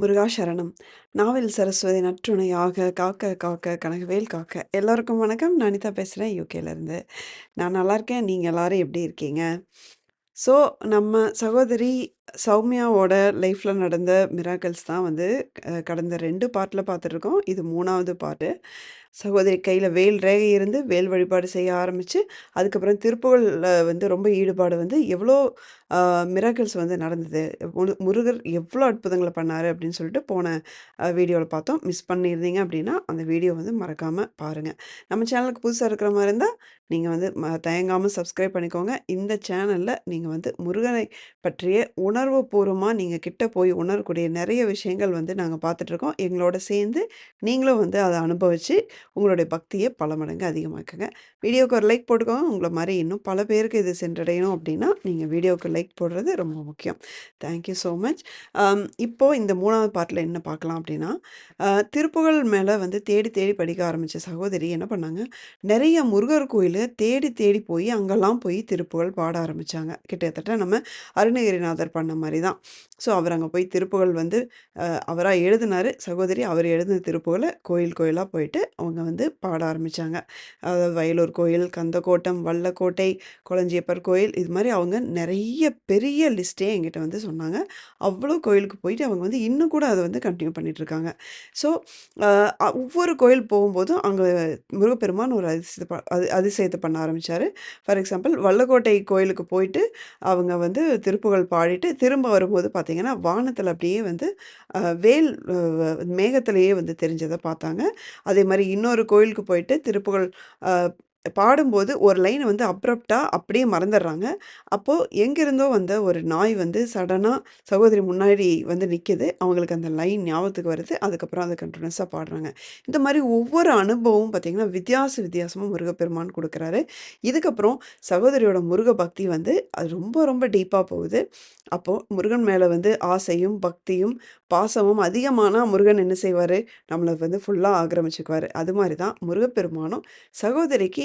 முருகா சரணம். நாவல் சரஸ்வதி நற்றுணையாக காக்க காக்க கனகவேல் காக்க. எல்லோருக்கும் வணக்கம். நான் அனிதா பேசுகிறேன் யூகேலேருந்து நான் நல்லா இருக்கேன். நீங்கள் எல்லாரும் எப்படி இருக்கீங்க? ஸோ நம்ம சகோதரி சௌமியாவோட லைஃப்பில் நடந்த மிராக்கல்ஸ் தான் வந்து கடந்த ரெண்டு பார்ட்டில் பார்த்துட்ருக்கோம். இது மூணாவது பார்ட்டு சகோதரி கையில் வேல் ரேகை இருந்து வேல் வழிபாடு செய்ய ஆரம்பித்து அதுக்கப்புறம் திருப்புகளில் வந்து ரொம்ப ஈடுபாடு வந்து எவ்வளோ மிராக்கிள்ஸ் வந்து நடந்தது. முருகர் எவ்வளோ அற்புதங்களை பண்ணார் அப்படின்னு சொல்லிட்டு போன வீடியோவில் பார்த்தோம். மிஸ் பண்ணியிருந்தீங்க அப்படின்னா அந்த வீடியோ வந்து மறக்காமல் பாருங்கள் நம்ம சேனலுக்கு புதுசாக இருக்கிற மாதிரி இருந்தால் நீங்கள் வந்து ம தயங்காமல் சப்ஸ்கிரைப் பண்ணிக்கோங்க. இந்த சேனலில் நீங்கள் வந்து முருகனை பற்றிய உணர்வு பூர்வமாக நீங்கள் கிட்ட போய் உணரக்கூடிய நிறைய விஷயங்கள் வந்து நாங்கள் பார்த்துட்ருக்கோம் எங்களோட சேர்ந்து நீங்களும் வந்து அதை அனுபவித்து உங்களுடைய பக்தியை பல மடங்கு அதிகமாக்குங்க. வீடியோவுக்கு ஒரு லைக் போட்டுக்கோங்க. உங்களை மாதிரி இன்னும் பல பேருக்கு இது சென்றடையணும் அப்படின்னா நீங்கள் வீடியோவுக்கு லைக் போடுறது ரொம்ப முக்கியம். தேங்க்யூ ஸோ மச் இப்போது இந்த மூணாவது பார்ட்டில் என்ன பார்க்கலாம் அப்படின்னா திருப்புகள் திருப்புகழ் மேலே வந்து தேடி தேடி படிக்க ஆரம்பித்த சகோதரி என்ன பண்ணாங்க நிறைய முருகர் கோயில் தேடி தேடி போய் அங்கெல்லாம் போய் திருப்புகள் பாட ஆரம்பித்தாங்க கிட்டத்தட்ட நம்ம அருணகிரிநாதர் பண்ண மாதிரி தான். ஸோ அவர் அங்கே போய் திருப்புகழ் வந்து அவராக எழுதினார். சகோதரி அவர் எழுதின திருப்புகளை கோயில் கோயிலாக போயிட்டு அவங்க வந்து பாட ஆரம்பித்தாங்க அதாவது வயலூர் கோயில் கந்தக்கோட்டம் வல்லக்கோட்டை கொளஞ்சியப்பர் கோயில் இது மாதிரி அவங்க நிறைய பெரிய லிஸ்ட்டே என்கிட்ட வந்து சொன்னாங்க. அவ்வளோ கோயிலுக்கு போயிட்டு அவங்க வந்து இன்னும் கூட அதை வந்து கண்டினியூ பண்ணிகிட்ருக்காங்க இருக்காங்க ஸோ ஒவ்வொரு கோயில் போகும்போதும் அங்கே முருகப்பெருமான் ஒரு அதிசயத்தை ப- அது அதிசயத்தை பண்ண ஆரம்பித்தார் ஃபார் எக்ஸாம்பிள் வல்லக்கோட்டை கோயிலுக்கு போயிட்டு அவங்க வந்து திருப்புகழ் பாடிட்டு திரும்ப வரும்போது பார்த்திங்கன்னா வானத்தில் அப்படியே வந்து வேல் மேகத்திலேயே வந்து தெரிஞ்சதை பார்த்தாங்க. அதே மாதிரி இன்னொரு கோயிலுக்கு போயிட்டு திருப்புகழ் பாடும்போது ஒரு லைன் வந்து அப்ரப்டாக அப்படியே மறந்துடுறாங்க. அப்போது எங்கேருந்தோ வந்த ஒரு நாய் வந்து சடனாக சகோதரி முன்னாடி வந்து நிற்கிது அவங்களுக்கு அந்த லைன் ஞாபகத்துக்கு வருது. அதுக்கப்புறம் அதை கண்டினியூஸாக பாடுறாங்க. இந்த மாதிரி ஒவ்வொரு அனுபவமும் பார்த்திங்கன்னா வித்தியாச வித்தியாசமாக முருகப்பெருமான் கொடுக்குறாரு. இதுக்கப்புறம் சகோதரியோட முருக பக்தி வந்து அது ரொம்ப ரொம்ப டீப்பாக போகுது. அப்போது முருகன் மேலே வந்து ஆசையும் பக்தியும் பாசமும் அதிகமானால் முருகன் என்ன செய்வார்? நம்மளை வந்து ஃபுல்லாக ஆக்கிரமிச்சுக்குவார். அது மாதிரி தான் முருகப்பெருமானும் சகோதரிக்கு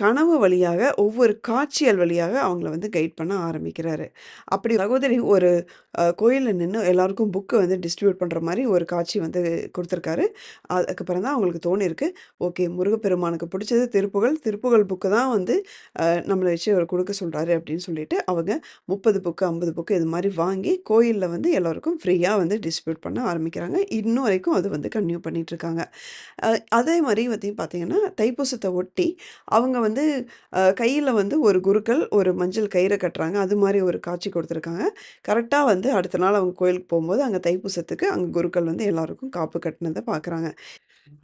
கனவு வழியாக ஒவ்வொரு காட்சியல் வழியாக அவங்கள வந்து கைட் பண்ண ஆரம்பிக்கிறாரு. அப்படி சகோதரி ஒரு கோயிலில் நின்று எல்லாருக்கும் புக்கு வந்து டிஸ்ட்ரிபியூட் பண்ணுற மாதிரி ஒரு காட்சி வந்து கொடுத்துருக்காரு. அதுக்கப்புறம் தான் அவங்களுக்கு தோணியிருக்கு ஓகே முருகப்பெருமானுக்கு பிடிச்சது திருப்புகழ். திருப்புகழ் புக்கு தான் வந்து நம்மளை வச்சு அவர் கொடுக்க சொல்கிறாரு அப்படின்னு சொல்லிட்டு அவங்க முப்பது புக்கு ஐம்பது புக்கு இது மாதிரி வாங்கி கோயிலில் வந்து எல்லாருக்கும் ஃப்ரீயாக வந்து டிஸ்ட்ரிபியூட் பண்ண ஆரம்பிக்கிறாங்க. இன்னும் வரைக்கும் அது வந்து கன்டினியூ பண்ணிகிட்ருக்காங்க அதே மாதிரி வந்து பார்த்திங்கன்னா தைப்பூசத்தை ஒட்டி அவங்க வந்து கையில் வந்து ஒரு குருக்கள் ஒரு மஞ்சள் கயிறை கட்டுறாங்க. அது மாதிரி ஒரு காட்சி கொடுத்துருக்காங்க. கரெக்டாக வந்து அடுத்த நாள் அவங்க கோயிலுக்கு போகும்போது அங்கே தைப்பூசத்துக்கு அங்கே குருக்கள் வந்து எல்லாருக்கும் காப்பு கட்டினதை பார்க்குறாங்க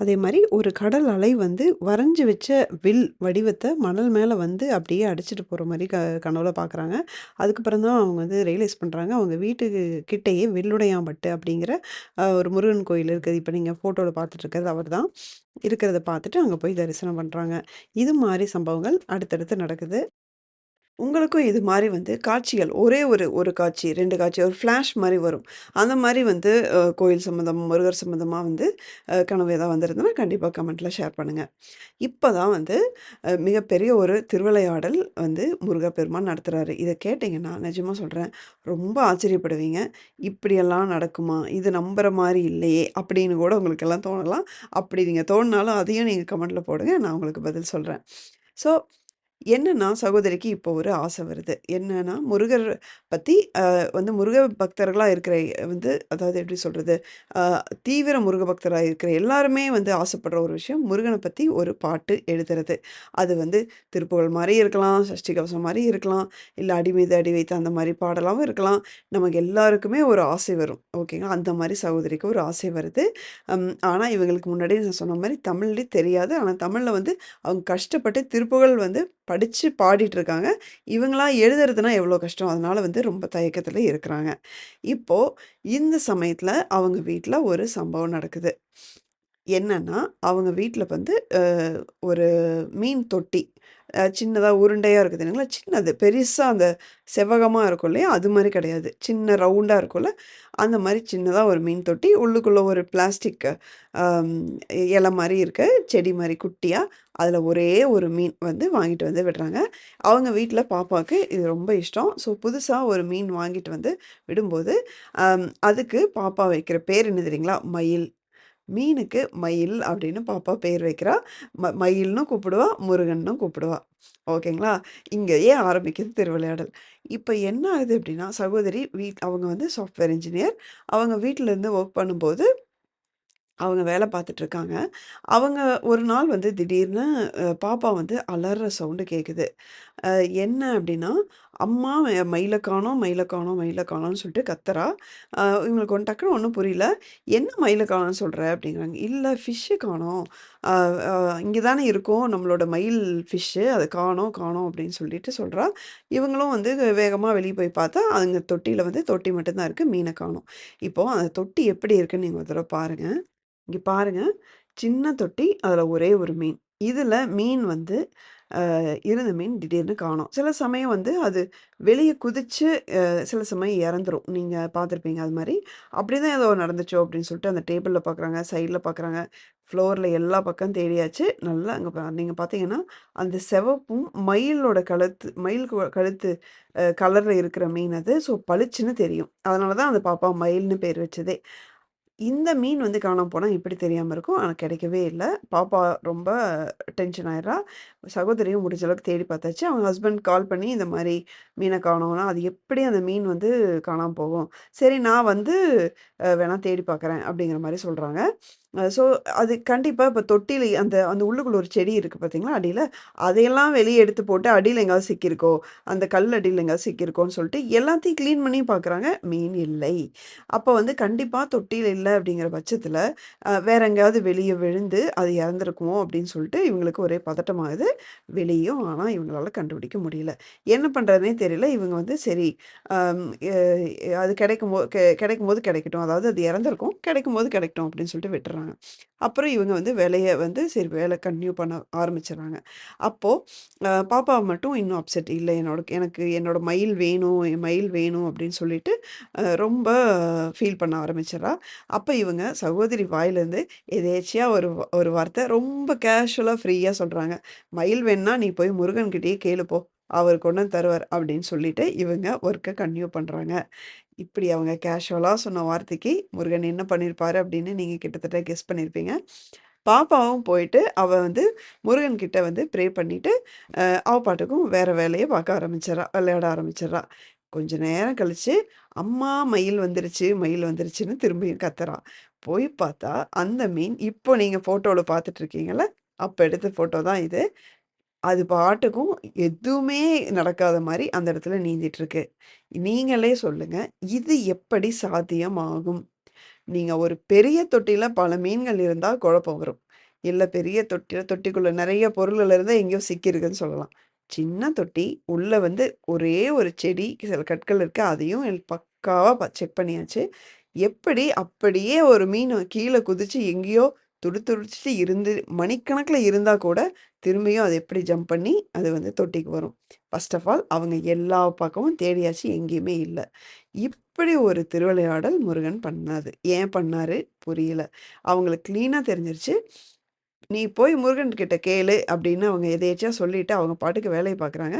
அதே மாதிரி ஒரு கடல் அலை வந்து வரைஞ்சி வச்ச வில் வடிவத்தை மணல் மேலே வந்து அப்படியே அடிச்சிட்டு போகிற மாதிரி க கனவுல பார்க்குறாங்க அதுக்கப்புறம் தான் அவங்க வந்து ரியலைஸ் பண்ணுறாங்க அவங்க வீட்டுக்கு கிட்டேயே வில்லுடையாம்பட்டு அப்படிங்கிற ஒரு முருகன் கோயில் இருக்குது. இப்போ நீங்கள் ஃபோட்டோவில் பார்த்துட்டு இருக்கிறது அவர் தான். இருக்கிறத பார்த்துட்டு அங்கே போய் தரிசனம் பண்ணுறாங்க இது மாதிரி சம்பவங்கள் அடுத்தடுத்து நடக்குது. உங்களுக்கும் இது மாதிரி வந்து காட்சிகள் ஒரே ஒரு ஒரு காட்சி ரெண்டு காட்சி ஒரு ஃப்ளாஷ் மாதிரி வரும். அந்த மாதிரி வந்து கோயில் சம்மந்தம் முருகர் சம்மந்தமாக வந்து கனவு ஏதாவது வந்திருந்ததுன்னா கண்டிப்பாக கமெண்ட்டில் ஷேர் பண்ணுங்கள் இப்போ தான் வந்து மிகப்பெரிய ஒரு திருவிளையாடல் வந்து முருகப்பெருமான் நடத்துகிறாரு இதை கேட்டிங்கன்னா நிஜமாக சொல்கிறேன் ரொம்ப ஆச்சரியப்படுவீங்க. இப்படியெல்லாம் நடக்குமா? இது நம்புகிற மாதிரி இல்லையே அப்படின்னு கூட உங்களுக்கெல்லாம் தோணலாம். அப்படி நீங்கள் தோணினாலும் அதையும் நீங்கள் கமெண்ட்டில் போடுங்க நான் உங்களுக்கு பதில் சொல்கிறேன் ஸோ என்னன்னா சகோதரிக்கு இப்போ ஒரு ஆசை வருது. என்னன்னா முருகர் பற்றி வந்து முருக பக்தர்களாக இருக்கிற வந்து அதாவது எப்படி சொல்கிறது தீவிர முருக பக்தராக இருக்கிற எல்லாருமே வந்து ஆசைப்படுற ஒரு விஷயம் முருகனை பற்றி ஒரு பாட்டு எழுதுறது. அது வந்து திருப்புகழ் மாதிரி இருக்கலாம் சஷ்டி கவசம் மாதிரி இருக்கலாம் இல்லை அடி மீது அடி வைத்து அந்த மாதிரி பாடலாகவும் இருக்கலாம். நமக்கு எல்லாருக்குமே ஒரு ஆசை வரும். ஓகேங்களா? அந்த மாதிரி சகோதரிக்கு ஒரு ஆசை வருது. ஆனால் இவங்களுக்கு முன்னாடி நான் சொன்ன மாதிரி தமிழ்லேயே தெரியாது. ஆனால் தமிழில் வந்து அவங்க கஷ்டப்பட்டு திருப்புகழ் வந்து படித்து பாடிட்டு இருக்காங்க எழுதுறதுனா எவ்வளோ கஷ்டம்? அதனால வந்து ரொம்ப தயக்கத்தில் இருக்கிறாங்க. இப்போது இந்த சமயத்தில் அவங்க வீட்டில் ஒரு சம்பவம் நடக்குது. என்னன்னா அவங்க வீட்டில் வந்து ஒரு மீன் தொட்டி சின்னதாக உருண்டையாக இருக்குது இல்லைங்களா? சின்னது. பெருசாக அந்த செவ்வகமாக இருக்கும் இல்லையா? அது மாதிரி கிடையாது. சின்ன ரவுண்டாக இருக்கும்ல? அந்த மாதிரி சின்னதாக ஒரு மீன் தொட்டி. உள்ளுக்குள்ளே ஒரு பிளாஸ்டிக் இலை மாதிரி இருக்க. செடி மாதிரி குட்டியாக அதில் ஒரே ஒரு மீன் வந்து வாங்கிட்டு வந்து விடுறாங்க. அவங்க வீட்டில் பாப்பாவுக்கு இது ரொம்ப இஷ்டம். ஸோ புதுசாக ஒரு மீன் வாங்கிட்டு வந்து விடும்போது, அதுக்கு பாப்பா வைக்கிற பேர் என்ன தெரியுங்களா? மயில். மீனுக்கு மயில் அப்படின்னு பாப்பா பேர் வைக்கிறா. ம மயில்னும் கூப்பிடுவா, முருகன்னும் கூப்பிடுவா. ஓகேங்களா? இங்கேயே ஆரம்பிக்குது திருவிளையாடல். இப்போ என்ன ஆகுது அப்படின்னா, சகோதரி வீட் அவங்க வந்து சாஃப்ட்வேர் இன்ஜினியர். அவங்க வீட்டிலேருந்து ஒர்க் பண்ணும்போது அவங்க வேலை பார்த்துட்ருக்காங்க அவங்க ஒரு நாள் வந்து திடீர்னு பாப்பா வந்து அலற சவுண்டு கேட்குது. என்ன அப்படின்னா அம்மா எ மயில காணோம், மயில காணோம், மயில காணோம்னு சொல்லிட்டு கத்துறா. இவங்களுக்கு ஒன் டக்குனு ஒன்றும் புரியல. "என்ன மயில காணோம்னு சொல்கிற அப்படிங்கிறாங்க. இல்லை ஃபிஷ்ஷு காணோம். இங்கே தானே இருக்கும் நம்மளோட மயில் ஃபிஷ்ஷு. அதை காணோம், காணோம்" அப்படின்னு சொல்லிட்டு சொல்கிறா இவங்களும் வந்து வேகமாக வெளியே போய் பார்த்தா, அதுங்க தொட்டியில் வந்து தொட்டி மட்டும்தான் இருக்குது மீனை காணோம். இப்போது அந்த தொட்டி எப்படி இருக்குன்னு நீங்கள் ஒரு தடவை பாருங்கள் இங்கே பாருங்கள் சின்ன தொட்டி, அதில் ஒரே ஒரு மீன். இதில் மீன் வந்து இருந்த மீன் திடீர்னு காணும் சில சமயம் வந்து அது வெளியே குதிச்சு சில சமயம் இறந்துரும். நீங்கள் பார்த்துருப்பீங்க அது மாதிரி அப்படி தான் ஏதோ நடந்துச்சோ அப்படின்னு சொல்லிட்டு அந்த டேபிளில் பார்க்குறாங்க, சைடில் பார்க்குறாங்க, ஃப்ளோரில் எல்லா பக்கம் தேடியாச்சு. நல்லா அங்கே நீங்கள் பார்த்தீங்கன்னா, அந்த சிவப்பும் மயிலோட கழுத்து மயில் கழுத்து கலரில் இருக்கிற மீன் அது. ஸோ பளிச்சுன்னு தெரியும். அதனால தான் அந்த பாப்பா மயில்னு பேர் வச்சதே. இந்த மீன் வந்து காணாமல் போனால் எப்படி தெரியாமல் இருக்கும்? ஆனால் கிடைக்கவே இல்லை பாப்பா ரொம்ப டென்ஷன் ஆயிடுறா. சகோதரியும் முடிஞ்ச அளவுக்கு தேடி பார்த்தாச்சு. அவங்க ஹஸ்பண்ட் கால் பண்ணி இந்த மாதிரி மீனை காணோம்னா, அது எப்படி அந்த மீன் வந்து காணாமல் போகும்? சரி நான் வந்து வேணால் தேடி பார்க்குறேன் அப்படிங்கிற மாதிரி சொல்கிறாங்க ஸோ அது கண்டிப்பாக இப்போ தொட்டியில் அந்த அந்த உள்ளுக்குள்ள ஒரு செடி இருக்குது பார்த்தீங்களா அடியில் அதையெல்லாம் வெளியே எடுத்து போட்டு அடியில் எங்கேயாவது சிக்கியிருக்கோ, அந்த கல் அடியில் எங்கேயாவது சிக்கியிருக்கோன்னு சொல்லிட்டு எல்லாத்தையும் கிளீன் பண்ணி பார்க்குறாங்க. மீன் இல்லை. அப்போ வந்து கண்டிப்பாக தொட்டியில் இல்லை அப்படிங்கிற பட்சத்தில் வேற எங்கேயாவது வெளியே விழுந்து அது இறந்துருக்குமோ அப்படின்னு சொல்லிட்டு இவங்களுக்கு ஒரே பதட்டமாகுது. வெளியும் ஆனால் இவங்களால கண்டுபிடிக்க முடியல. என்ன பண்ணுறதுனே தெரியல. இவங்க வந்து சரி அது கிடைக்கும் அது கிடைக்கும்போ கெ கிடைக்கும்போது கிடைக்கட்டும். அதாவது அது இறந்திருக்கும். கிடைக்கும்போது கிடைக்கட்டும் அப்படின்னு சொல்லிட்டு விட்டுறாங்க அப்புறம் இவங்க வந்து வேலையை வந்து சரி வேலை கண்டினியூ பண்ண ஆரம்பிச்சிடுறாங்க அப்போது பாப்பா மட்டும் இன்னும் அப்செட். இல்லை என்னோட எனக்கு என்னோட மயில் வேணும், என் மயில் வேணும் அப்படின்னு சொல்லிட்டு ரொம்ப ஃபீல் பண்ண ஆரம்பிச்சிடறா அப்போ இவங்க சகோதரி வாயிலேருந்து எதேச்சியாக ஒரு ஒரு வார்த்தை ரொம்ப கேஷுவலாக ஃப்ரீயாக சொல்கிறாங்க "மயில் வேணுனா நீ போய் முருகன் கேளுப்போ கேளு போ. கொண்டு வந்து அப்படின்னு சொல்லிட்டு இவங்க ஒர்க்கை கன்டினியூ பண்ணுறாங்க இப்படி அவங்க கேஷுவலாக சொன்ன வார்த்தைக்கு முருகன் என்ன பண்ணியிருப்பாரு அப்படின்னு நீங்கள் கிட்டத்தட்ட கெஸ் பண்ணியிருப்பீங்க. பாப்பாவும் போயிட்டு அவள் வந்து முருகன்கிட்ட வந்து ப்ரே பண்ணிவிட்டு அவ பாட்டுக்கும் வேறு வேலையை பார்க்க ஆரம்பிச்சுர்றா. விளையாட ஆரம்பிச்சுர்றா. கொஞ்ச நேரம் கழிச்சு, "அம்மா மயில் வந்துருச்சு, மயில் வந்துருச்சுன்னு" திரும்பியும் கத்துறான் போய் பார்த்தா, அந்த மீன் இப்போ நீங்கள் ஃபோட்டோவில் பார்த்துட்டு இருக்கீங்கள அப்போ எடுத்த ஃபோட்டோ தான் இது. அது பாட்டுக்கும் எதுவுமே நடக்காத மாதிரி அந்த இடத்துல நீந்திட்டுருக்கு. நீங்களே சொல்லுங்க, இது எப்படி சாத்தியமாகும்? நீங்க ஒரு பெரிய தொட்டியில பல மீன்கள் இருந்தா குழப்பம் வரும். இல்லை பெரிய தொட்டியில தொட்டிக்குள்ள நிறைய பொருள்கள் இருந்தால் எங்கேயோ சிக்கியிருக்குன்னு சொல்லலாம். சின்ன தொட்டி, உள்ளே வந்து ஒரே ஒரு செடி, சில கற்கள் இருக்குது அதையும் பக்காவாக செக் பண்ணியாச்சு. எப்படி அப்படியே ஒரு மீன் கீழே குதிச்சு எங்கேயோ துடிதுடிச்சுட்டு இருந்து மணிக்கணக்கில் இருந்தால் கூட, திரும்பியும் அது எப்படி ஜம்ப் பண்ணி அது வந்து தொட்டிக்கு வரும். ஃபர்ஸ்ட் ஆஃப் ஆல் அவங்க எல்லா பக்கமும் தேடியாச்சு எங்கேயுமே இல்லை இப்படி ஒரு திருவிளையாடல் முருகன் பண்ணாது. ஏன் பண்ணாரு? புரியல. அவங்களுக்கு க்ளீனாக தெரிஞ்சிருச்சு. "நீ போய் முருகன் கிட்ட கேளு" அப்படின்னு அவங்க எதேச்சியாக சொல்லிட்டு அவங்க பாட்டுக்கு வேலையை பார்க்குறாங்க.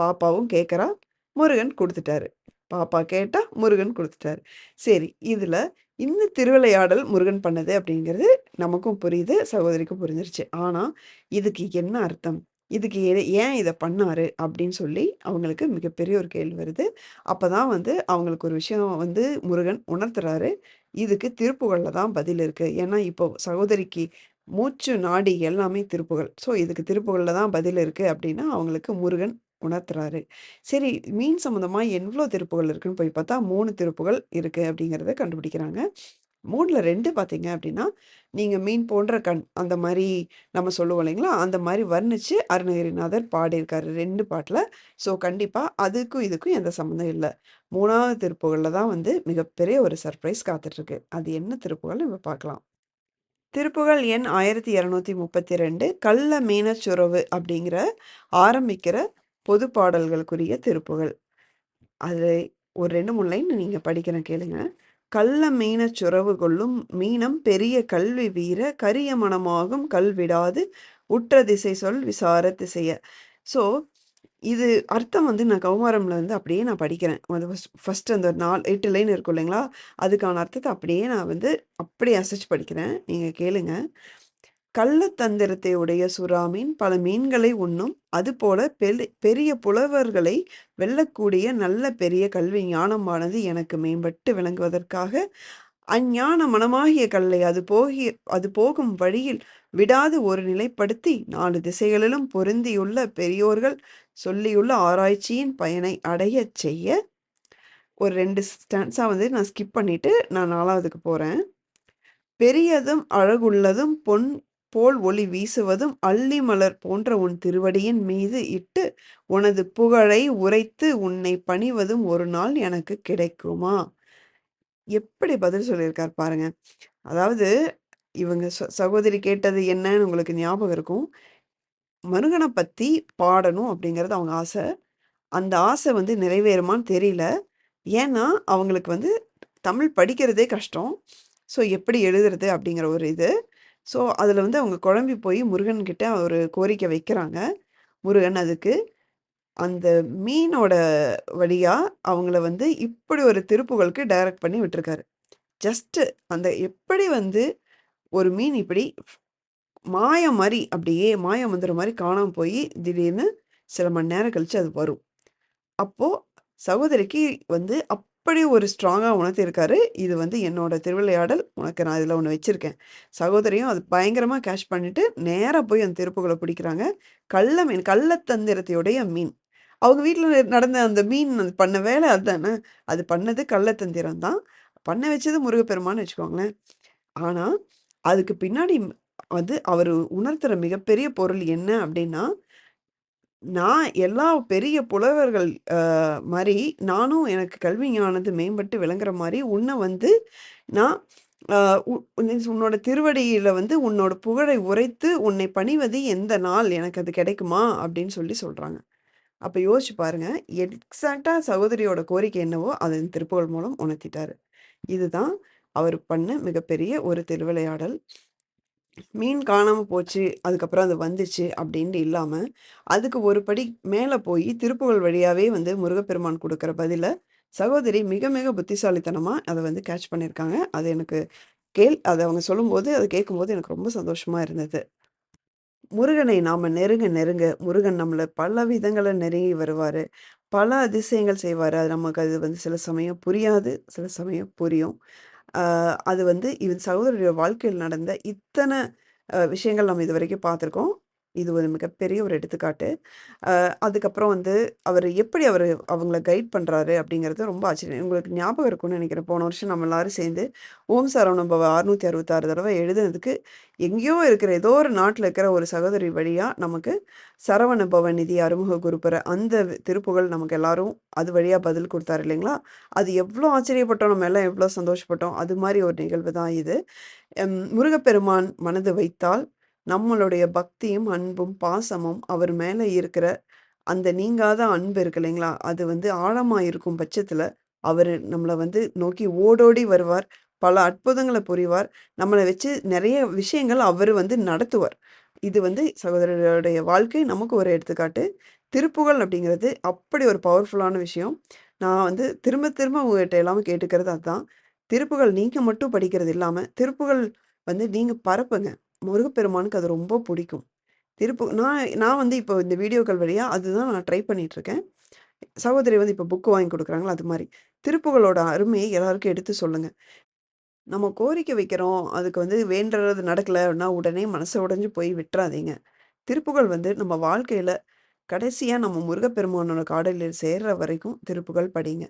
பாப்பாவும் கேட்குறா முருகன் கொடுத்துட்டாரு பாப்பா கேட்டால் முருகன் கொடுத்துட்டாரு சரி, இதில் இந்த திருவிளையாடல் முருகன் பண்ணது அப்படிங்கிறது நமக்கும் புரியுது. சகோதரிக்கும் புரிஞ்சிருச்சு. ஆனால் இதுக்கு என்ன அர்த்தம்? இதுக்கு ஏன் இதை பண்ணாரு? அப்படின்னு சொல்லி அவங்களுக்கு மிகப்பெரிய ஒரு கேள்வி வருது. அப்பதான் வந்து அவங்களுக்கு ஒரு விஷயம் வந்து முருகன் உணர்த்துறாரு. இதுக்கு திருப்புகழில் தான் பதில் இருக்குது ஏன்னா, இப்போ சகோதரிக்கு மூச்சு, நாடி எல்லாமே திருப்புகள். ஸோ, இதுக்கு திருப்புகளில் தான் பதில் இருக்குது அப்படின்னா அவங்களுக்கு முருகன் உணர்த்துறாரு. சரி, மீன் சம்மந்தமாக எவ்வளோ திருப்புகள் இருக்குன்னு போய் பார்த்தா மூணு திருப்புகள் இருக்குது அப்படிங்கிறத கண்டுபிடிக்கிறாங்க. 3ல 2 பார்த்தீங்க அப்படின்னா, நீங்கள் மீன் போன்ற கண் அந்த மாதிரி நம்ம சொல்லுவோம் இல்லைங்களா? அந்த மாதிரி வர்ணிச்சு அருணகிரிநாதர் பாடியிருக்காரு ரெண்டு பாட்டில் ஸோ, கண்டிப்பாக அதுக்கும் இதுக்கும் எந்த சம்மந்தம் இல்லை மூணாவது திருப்புகளில் தான் வந்து மிகப்பெரிய ஒரு சர்ப்ரைஸ் காத்துட்ருக்கு. அது என்ன திருப்புகள்னு நம்ம பார்க்கலாம். திருப்புகழ் எண் 1232 கள்ள மீனச்சுறவு அப்படிங்கிற ஆரம்பிக்கிற பொது பாடல்களுக்குரிய திருப்புகள் அது ஒரு 2, 3 லைன் நீங்க படிக்கிறேன் கேளுங்க. "கள்ள மீனச் சுரவு கொள்ளும் மீனம் பெரிய கல்வி வீர கரிய மனமாகும் கல்விடாது உற்ற திசை சொல் விசார திசைய. ஸோ, இது அர்த்தம் வந்து நான் கௌமாரம்ல வந்து அப்படியே நான் படிக்கிறேன். அது ஃபர்ஸ்ட் ஃபர்ஸ்ட் அந்த 4 8 லைன் இருக்கும் இல்லைங்களா? அதுக்கான அர்த்தத்தை அப்படியே நான் வந்து அப்படியே அசைச்சு படிக்கிறேன். நீங்க கேளுங்க. "கள்ளத்தந்திரத்தை உடைய சுறாமீன் பல மீன்களை உண்ணும். அதுபோல பெரு பெரிய புலவர்களை வெல்லக்கூடிய நல்ல பெரிய கல்வி ஞானமானது எனக்கு மேம்பட்டு விளங்குவதற்காக, அஞ்ஞான மனமாகிய கல்லை அது போகிய அது போகும் வழியில் விடாது ஒரு நிலைப்படுத்தி, நாலு திசைகளிலும் பொருந்தியுள்ள பெரியோர்கள் சொல்லியுள்ள ஆராய்ச்சியின் பயனை அடையச் செய்ய" ஒரு ரெண்டு ஸ்டான்ஸாக வந்து நான் ஸ்கிப் பண்ணிட்டு, நான் நாலாவதுக்கு போகிறேன் "பெரியதும் அழகுள்ளதும் பொன் போல் ஒளி வீசுவதும் அள்ளி மலர் போன்ற உன் திருவடியின் மீது இட்டு, உனது புகழை உரைத்து உன்னை பணிவதும் ஒரு நாள் எனக்கு கிடைக்குமா?" எப்படி பதில் சொல்லியிருக்கார் பாருங்க. அதாவது இவங்க ச சகோதரி கேட்டது என்னன்னு உங்களுக்கு ஞாபகம் இருக்கும். முருகன பற்றி பாடணும் அப்படிங்கிறது அவங்க ஆசை. அந்த ஆசை வந்து நிறைவேறுமான்னு தெரியல. ஏன்னா, அவங்களுக்கு வந்து தமிழ் படிக்கிறதே கஷ்டம். ஸோ, எப்படி எழுதுறது அப்படிங்கிற ஒரு இது. ஸோ, அதில் வந்து அவங்க குழம்பி போய் முருகன்கிட்ட ஒரு கோரிக்கை வைக்கிறாங்க. முருகன் அதுக்கு அந்த மீனோட வழியாக அவங்கள வந்து இப்படி ஒரு திருப்புகளுக்கு டைரக்ட் பண்ணி விட்டுருக்காரு. ஜஸ்ட்டு அந்த எப்படி வந்து ஒரு மீன் இப்படி மாயம் மாதிரி அப்படியே மாயம் மந்திரம் மாதிரி காணாமல் போய் திடீர்னு சில மணி நேரம் கழித்து அது வரும். அப்போது சகோதரிக்கு வந்து அப்படி ஒரு ஸ்ட்ராங்காக உணர்த்தியிருக்காரு. இது வந்து என்னோட திருவிளையாடல். உனக்கு நான் இதில் ஒன்று வச்சுருக்கேன் சகோதரியும் அது பயங்கரமாக கேஷ் பண்ணிவிட்டு நேராக போய் அந்த திருப்புகளை பிடிக்கிறாங்க. கள்ள மீன் கள்ளத்தந்திரத்தையுடைய மீன். அவங்க வீட்டில் நடந்த அந்த மீன் அது பண்ண வேலை அதுதானே அது பண்ணது கள்ளத்தந்திரம் தான். பண்ண வச்சது முருகப்பெருமான்னு வச்சுக்கோங்களேன். ஆனால் அதுக்கு பின்னாடி வந்து அவர் உணர்த்துற மிகப்பெரிய பொருள் என்ன அப்படின்னா, நான் எல்லா பெரிய புலவர்கள் மாதிரி நானும் எனக்கு கல்வி ஞானது மேம்பட்டு விளங்குற மாதிரி உன்னை வந்து நான் உன்னோட திருவடியில வந்து உன்னோட புகழை உரைத்து உன்னை பணிவது எந்த நாள் எனக்கு அது கிடைக்குமா? அப்படின்னு சொல்லி சொல்றாங்க. அப்ப யோசிச்சு பாருங்க. எக்ஸாக்டா சகோதரியோட கோரிக்கை என்னவோ, அதை திருப்புகள் மூலம் உணர்த்திட்டாரு. இதுதான் அவர் பண்ண மிகப்பெரிய ஒரு திருவிளையாடல். மீன் காணாம போச்சு. அதுக்கப்புறம் அது வந்துச்சு அப்படின்ட்டு இல்லாம, அதுக்கு ஒரு படி மேல போயி திருப்புகழ் வழியாவே வந்து முருகப்பெருமான் கொடுக்குற பதில, சகோதரி மிக மிக புத்திசாலித்தனமா அத வந்து கேட்ச் பண்ணியிருக்காங்க. அது எனக்கு கேள் அத அவங்க சொல்லும்போது, அத கேட்கும்போது எனக்கு ரொம்ப சந்தோஷமா இருந்தது. முருகனை நாம நெருங்க நெருங்க, முருகன் நம்மள பல விதங்கள்ல நெருங்கி வருவாரு. பல அதிசயங்கள் செய்வாரு. அது நமக்கு அது வந்து சில சமயம் புரியாது. சில சமயம் புரியும். அது வந்து இவன் சகோதரியோட வாழ்க்கையில் நடந்த இத்தனை விஷயங்கள் நம்ம இது வரைக்கும் பார்த்துருக்கோம். இது ஒரு மிகப்பெரிய ஒரு எடுத்துக்காட்டு. அதுக்கப்புறம் வந்து அவர் எப்படி அவர் அவங்கள கைட் பண்ணுறாரு அப்படிங்கிறது ரொம்ப ஆச்சரியம். உங்களுக்கு ஞாபகம் இருக்கும்னு நினைக்கிறேன் போன வருஷம் நம்ம எல்லாரும் சேர்ந்து ஓம் சரவண பவ 666 தடவ எழுதுனதுக்கு, எங்கேயோ இருக்கிற ஏதோ ஒரு நாட்டில் இருக்கிற ஒரு சகோதரி வழியாக நமக்கு சரவண பவ நிதி அறிமுக குருபர அந்த திருப்புகழ் நமக்கு எல்லாரும் அது வழியாக பதில் கொடுத்தாரு இல்லைங்களா? அது எவ்வளோ ஆச்சரியப்பட்டோம். நம்ம எல்லாம் எவ்வளோ சந்தோஷப்பட்டோம். அது மாதிரி ஒரு நிகழ்வு தான் இது. முருகப்பெருமான் மனது வைத்தால், நம்மளுடைய பக்தியும், அன்பும், பாசமும் அவர் மேலே இருக்கிற அந்த நீங்காத அன்பு இருக்கு இல்லைங்களா? அது வந்து ஆழமாக இருக்கும் பட்சத்தில் அவர் நம்மளை வந்து நோக்கி ஓடோடி வருவார். பல அற்புதங்களை புரிவார். நம்மளை வச்சு நிறைய விஷயங்கள் அவர் வந்து நடத்துவார். இது வந்து சகோதரருடைய வாழ்க்கை நமக்கு ஒரு எடுத்துக்காட்டு. திருப்புகழ் அப்படிங்கிறது அப்படி ஒரு பவர்ஃபுல்லான விஷயம். நான் வந்து திரும்ப திரும்ப உங்ககிட்ட எல்லாமே கேட்டுக்கிறது அதுதான் திருப்புகள் நீங்கள் மட்டும் படிக்கிறது இல்லாமல் திருப்புகழ் வந்து நீங்கள் பரப்புங்க. முருகப்பெருமானுக்கு அது ரொம்ப பிடிக்கும். திருப்பு நான் நான் வந்து இப்போ இந்த வீடியோக்கள் வழியாக அதுதான் நான் ட்ரை பண்ணிகிட்ருக்கேன் சகோதரி வந்து இப்போ புக்கு வாங்கி கொடுக்குறாங்களா அது மாதிரி. திருப்புகழோட அருமையை எல்லாருக்கும் எடுத்து சொல்லுங்கள் நம்ம கோரிக்கை வைக்கிறோம். அதுக்கு வந்து வேண்டுறது நடக்கலைன்னா அப்படின்னா, உடனே மனசை உடைஞ்சு போய் விட்டுறாதீங்க. திருப்புகள் வந்து நம்ம வாழ்க்கையில் கடைசியாக நம்ம முருகப்பெருமானோட காடலில் சேர்ற வரைக்கும் திருப்புகழ் படிங்க.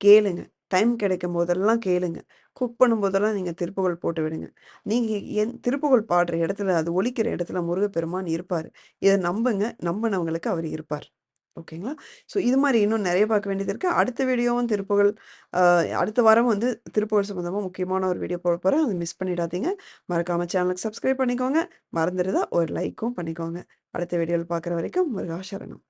கேளுங்க. டைம் கிடைக்கும் போதெல்லாம் கேளுங்க. குக் பண்ணும்போதெல்லாம் நீங்கள் திருப்புகழ் போட்டு விடுங்க. நீங்கள் என் திருப்புகழ் பாடுற இடத்துல, அது ஒழிக்கிற இடத்துல முருகப்பெருமான் இருப்பார் இதை நம்புங்க. நம்பினவங்களுக்கு அவர் இருப்பார். ஓகேங்களா? ஸோ இது மாதிரி இன்னும் நிறைய பார்க்க வேண்டியது இருக்குது அடுத்த வீடியோவும் திருப்புகழ் அடுத்த வாரம் வந்து திருப்புகள் சம்மந்தமாக முக்கியமான ஒரு வீடியோ போட போகிறேன் அதை மிஸ் பண்ணிடாதீங்க. மறக்காமல் சேனலுக்கு சப்ஸ்கிரைப் பண்ணிக்கோங்க. மறந்துடுதா ஒரு லைக்கும் பண்ணிக்கோங்க. அடுத்த வீடியோவில் பார்க்குற வரைக்கும் முருகா சரணம்.